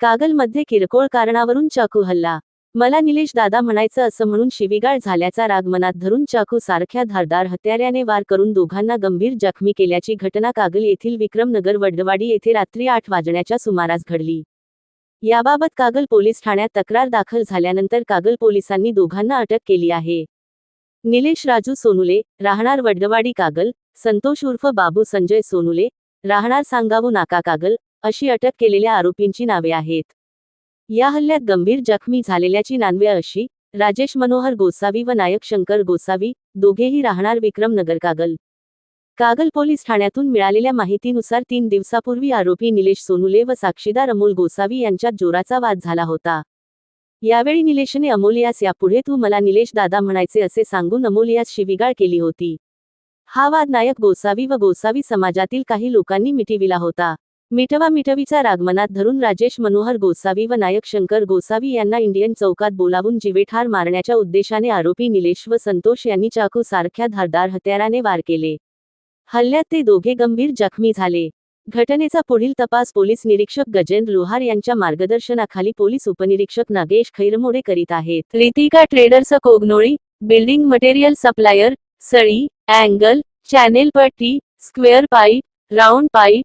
कागलमध्ये किरकोळ कारणावरून चाकू हल्ला. मला निलेश दादा म्हणायचं असं म्हणून शिवीगाळ झाल्याचा राग मनात धरून चाकू सारख्या धारदार हत्याऱ्याने वार करून दोघांना गंभीर जखमी केल्याची घटना कागल येथील विक्रमनगर वडवाडी येथे रात्री आठ वाजण्याच्या सुमारास घडली. याबाबत कागल पोलीस ठाण्यात तक्रार दाखल झाल्यानंतर कागल पोलिसांनी दोघांना अटक केली आहे. निलेश राजू सोनुले राहणार वडवाडी कागल संतोष उर्फ बाबू संजय सोनुले राहणार सांगावू नाका कागल अशी अटक केलेल्या आरोपींची नावे आहेत. या हल्ल्यात गंभीर जखमी झालेल्याची नानवे अशी राजेश मनोहर गोसावी व नायक शंकर गोसावी दोघेही राहणार विक्रमनगर कागल. कागल पोलीस ठाण्यातून मिळालेल्या माहितीनुसार तीन दिवसापूर्वी आरोपी निलेश सोनुले व साक्षीदार अमोल गोसावी यांच्यात जोराचा वाद झाला होता. यावेळी निलेशने अमोलियास यापुढे तू मला निलेश दादा म्हणायचे असे सांगून अमोलियास शिवीगाळ केली होती. हा वाद नायक गोसावी व गोसावी समाजातील काही लोकांनी मिटिविला होता. मिटवा मिटवीचा रागमनात धरून राजेश मनोहर गोसावी व नायक शंकर गोसावी यांना इंडियन चौकात बोलावून जिवेठार मारण्याच्या उद्देशाने आरोपी निलेश व संतोष यांनी चाकू सारख्या धारदार हत्याराने वार केले. हल्ल्यात ते दोघे गंभीर जखमी झाले. घटनेचा पुढील तपास पोलीस निरीक्षक गजेंद्र लोहार यांच्या मार्गदर्शनाखाली पोलीस उपनिरीक्षक नागेश खैरमोडे करीत आहेत. Ritika traders Kognoli building material supplier सळी angle channel पट्टी square pipe round pipe